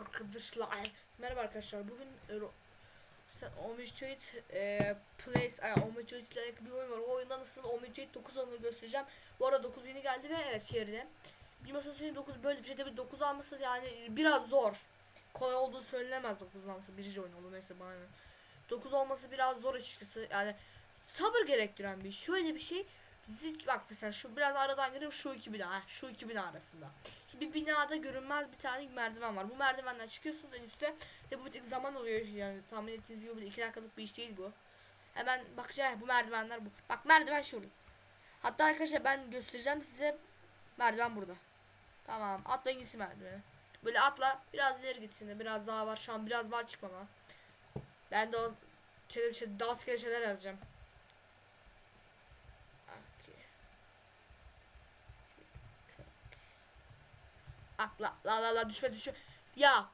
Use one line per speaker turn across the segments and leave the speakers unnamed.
arkadaşlar. Merhaba arkadaşlar. Bugün Omnitrate e, Place, ay Omnitrate ile alakalı bir oyun var. O oyunda nasıl Omnitrate 9 alını göstereceğim. Bu arada 9 yeni geldi ve evet şehirde. Bilmiyorsanız söyleyeyim 9 böyle bir şey tabii 9 alması yani biraz zor. Kolay olduğu söylenemez 9 alması. Birinci oyun oldu neyse bana. ne. 9 olması biraz zor açıkçası. Yani sabır gerektiren bir. Şöyle bir şey. Bizi bak mesela şu biraz aradan girip şu iki bina, şu iki bina arasında. Şimdi bir binada görünmez bir tane merdiven var. Bu merdivenden çıkıyorsunuz en üste ve bu bir tek zaman oluyor yani tahmin ettiğiniz gibi iki dakikalık bir iş değil bu. Hemen bakacağız bu merdivenler bu. Bak merdiven şurada. Hatta arkadaşlar ben göstereceğim size merdiven burada. Tamam atlayın gitsin merdiveni. Böyle atla biraz ileri gitsin de biraz daha var şu an biraz var çıkmama. Ben de o şeyler, şey, daha şeyler yazacağım. Akla la la la düşme düşme. Ya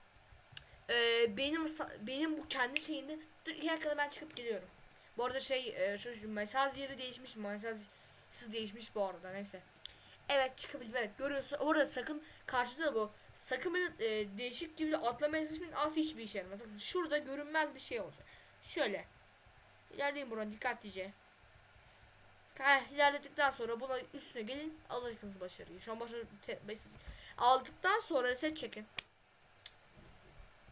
e, benim benim bu kendi şeyinde dur iki dakikada ben çıkıp geliyorum. Bu arada şey e, şu, şu mesaj yeri değişmiş mesaj siz değişmiş bu arada neyse. Evet çıkabildim evet görüyorsun orada sakın karşıda da bu sakın böyle e, değişik gibi atlamaya çalışmayın alt hiçbir işe yaramaz. Şurada görünmez bir şey olacak. Şöyle. İlerleyin buradan dikkatlice. Heh, ilerledikten sonra buna üstüne gelin alırsınız başarıyı. Şu an başarı aldıktan sonra reset çekin.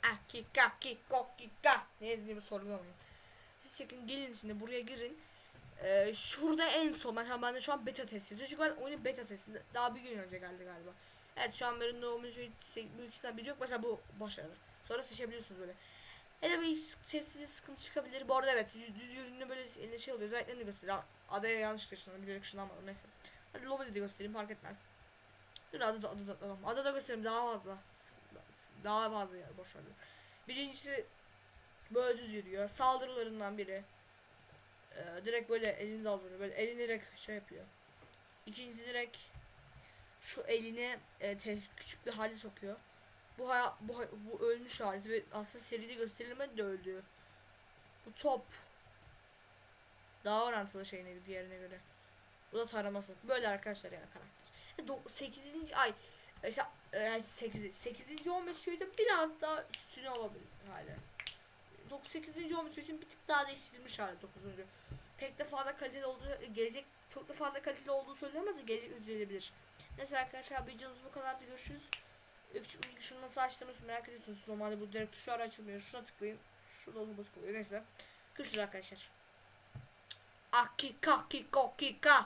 Ah kika kiko kika. Ne dediğimi sorgulamayın. Siz çekin gelin şimdi buraya girin. Ee, şurada en son mesela bende şu an beta testi. Çünkü ben oyunun beta testinde daha bir gün önce geldi galiba. Evet şu an benim de olmuş büyük ikisinden biri yok. Mesela bu başarı. Sonra seçebiliyorsunuz böyle. Hele bir sessizce sıkıntı çıkabilir. Bu arada evet düz, düz yürüdüğünde böyle eline şey oluyor. Özelliklerini de gösteriyor. Adaya yanlış ışınlandım. Bilerek ışınlanmadım. Neyse. Hadi lobide de göstereyim fark etmez. Dur adada adada adada. Adada göstereyim daha fazla. Daha fazla yer boş ver. Birincisi böyle düz yürüyor. Saldırılarından biri. Ee, direkt böyle elini daldırıyor. Böyle elini direkt şey yapıyor. İkincisi direkt şu eline e, küçük bir hali sokuyor. Bu haya, bu, bu ölmüş hali ve aslında seride gösterilmedi de öldü. Bu top. Daha orantılı şeyine diğerine göre. Bu da taraması. Böyle arkadaşlar yani karakter. 8. ay e, işte e, 8. 8. 15 şöyle biraz daha üstüne olabilir hala. 8. 15 şöyle bir tık daha değiştirilmiş hali 9. Pek de fazla kaliteli olduğu gelecek çok da fazla kaliteli olduğu söylenemez de gelecek üzülebilir. Neyse arkadaşlar videomuz bu kadardı. Görüşürüz. Şunu nasıl açtığımızı merak ediyorsunuz. Normalde bu direkt tuşlar açılmıyor. Şuna tıklayın. Şurada olması oluyor. Neyse. Görüşürüz arkadaşlar. Akika kiko kika.